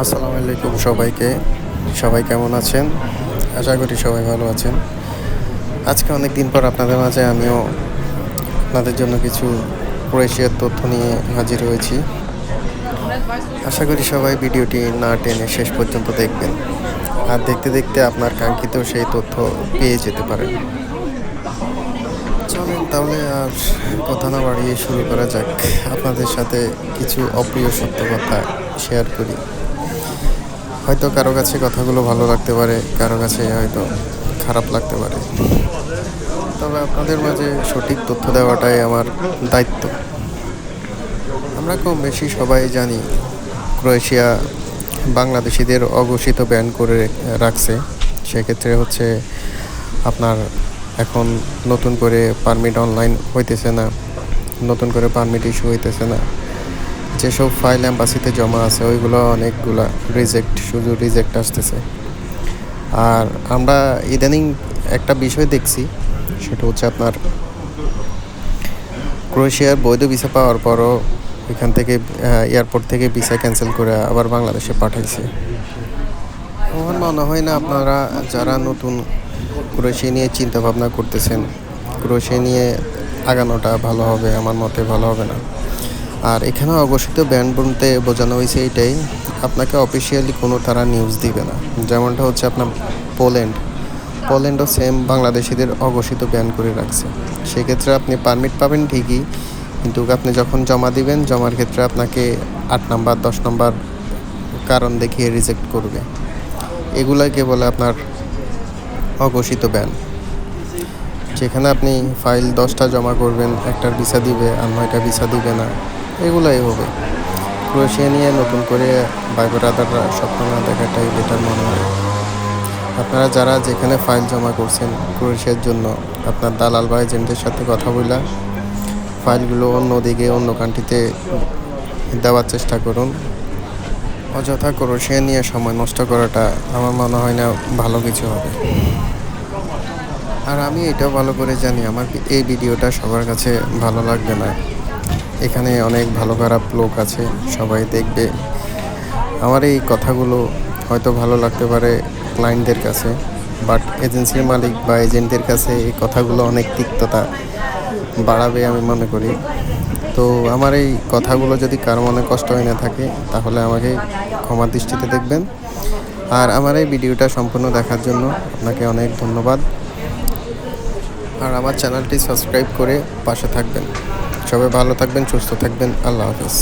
আসসালামু আলাইকুম সবাইকে। সবাই কেমন আছেন? আশা করি সবাই ভালো আছেন। আজকে অনেক দিন পর আপনাদের মাঝে আমিও আপনাদের জন্য কিছু ক্রোয়েশিয়ার তথ্য নিয়ে হাজির হয়েছি। আশা করি সবাই ভিডিওটি না টেনে শেষ পর্যন্ত দেখবেন। আর দেখতে দেখতে আপনার কাঙ্ক্ষিত সেই তথ্য পেয়ে যেতে পারেন। তাহলে আর কথা না বাড়িয়ে শুরু করা যাক। আপনাদের সাথে কিছু অপ্রিয় সত্য কথা শেয়ার করি। হয়তো কারও কাছে কথাগুলো ভালো লাগতে পারে, কারও কাছে হয়তো খারাপ লাগতে পারে। তবে আপনাদের মাঝে সঠিক তথ্য দেওয়াটাই আমার দায়িত্ব। আমরা কম বেশি সবাই জানি, ক্রোয়েশিয়া বাংলাদেশিদের অঘোষিত ব্যান করে রাখছে। সেক্ষেত্রে হচ্ছে আপনার এখন নতুন করে পারমিট অনলাইন হইতেছে না, নতুন করে পারমিট ইস্যু হইতেছে না। যেসব ফাইল অ্যাম্বাসিতে জমা আছে, ওইগুলো অনেকগুলা রিজেক্ট শুধু রিজেক্ট আসতেছে। আর আমরা ইদানিং একটা বিষয় দেখছি, সেটা হচ্ছে আপনার ক্রোয়েশিয়ার বৈধ ভিসা পাওয়ার পরও এখান থেকে এয়ারপোর্ট থেকে ভিসা ক্যান্সেল করে আবার বাংলাদেশে পাঠাইছে। আমার মনে হয় না আপনারা যারা নতুন ক্রোয়েশিয়া নিয়ে চিন্তা ভাবনা করতেছেন, ক্রোয়েশিয়া নিয়ে আগানোটা ভালো হবে, আমার মতে ভালো হবে না। আর এখানে অঘোষিত ব্যান্ড বলতে বোঝানো হয়েছে এটাই, আপনাকে অফিসিয়ালি কোনো তারা নিউজ দিবে না। যেমনটা হচ্ছে আপনার পোল্যান্ড পোল্যান্ডও সেম বাংলাদেশিদের অঘোষিত ব্যান করে রাখছে। সেক্ষেত্রে আপনি পারমিট পাবেন ঠিকই, কিন্তু আপনি যখন জমা দিবেন, জমার ক্ষেত্রে আপনাকে আট নাম্বার, দশ নাম্বার কারণ দেখিয়ে রিজেক্ট করবে। এগুলাই কেবল আপনার অঘোষিত ব্যান। যেখানে আপনি ফাইল দশটা জমা করবেন, একটার ভিসা দিবে আর নয়টা ভিসা দিবে না, এগুলাই হবে। ক্রোয়েশিয়া নিয়ে নতুন করে ভাই ব্রাদাররা স্বপ্ন না দেখাটাই বেটার মনে হয়। আপনারা যারা যেখানে ফাইল জমা করছেন ক্রোয়েশিয়ার জন্য, আপনার দালাল বা এজেন্টের সাথে কথা বলে ফাইলগুলো অন্য দিকে, অন্য কান্ট্রিতে দেওয়ার চেষ্টা করুন। অযথা ক্রোয়েশিয়া নিয়ে সময় নষ্ট করাটা আমার মনে হয় না ভালো কিছু হবে। আর আমি এটাও ভালো করে জানি, আমার এই ভিডিওটা সবার কাছে ভালো লাগবে না। এখানে অনেক ভালো খারাপ লোক আছে, সবাই দেখবে। আমার এই কথাগুলো হয়তো ভালো লাগতে পারে ক্লায়েন্টদের কাছে বাট এজেন্সির মালিক বা এজেন্টদের কাছে এই কথাগুলো অনেক তিক্ততা বাড়াবে আমি মনে করি। তো আমার এই কথাগুলো যদি কারও মনে কষ্ট হয়ে না থাকে, তাহলে আমাকে ক্ষমা দৃষ্টিতে দেখবেন। আর আমার এই ভিডিওটা সম্পূর্ণ দেখার জন্য আপনাকে অনেক ধন্যবাদ। আর আমার চ্যানেলটি সাবস্ক্রাইব করে পাশে থাকবেন। সবাই ভালো থাকবেন, সুস্থ থাকবেন। আল্লাহ হাফিজ।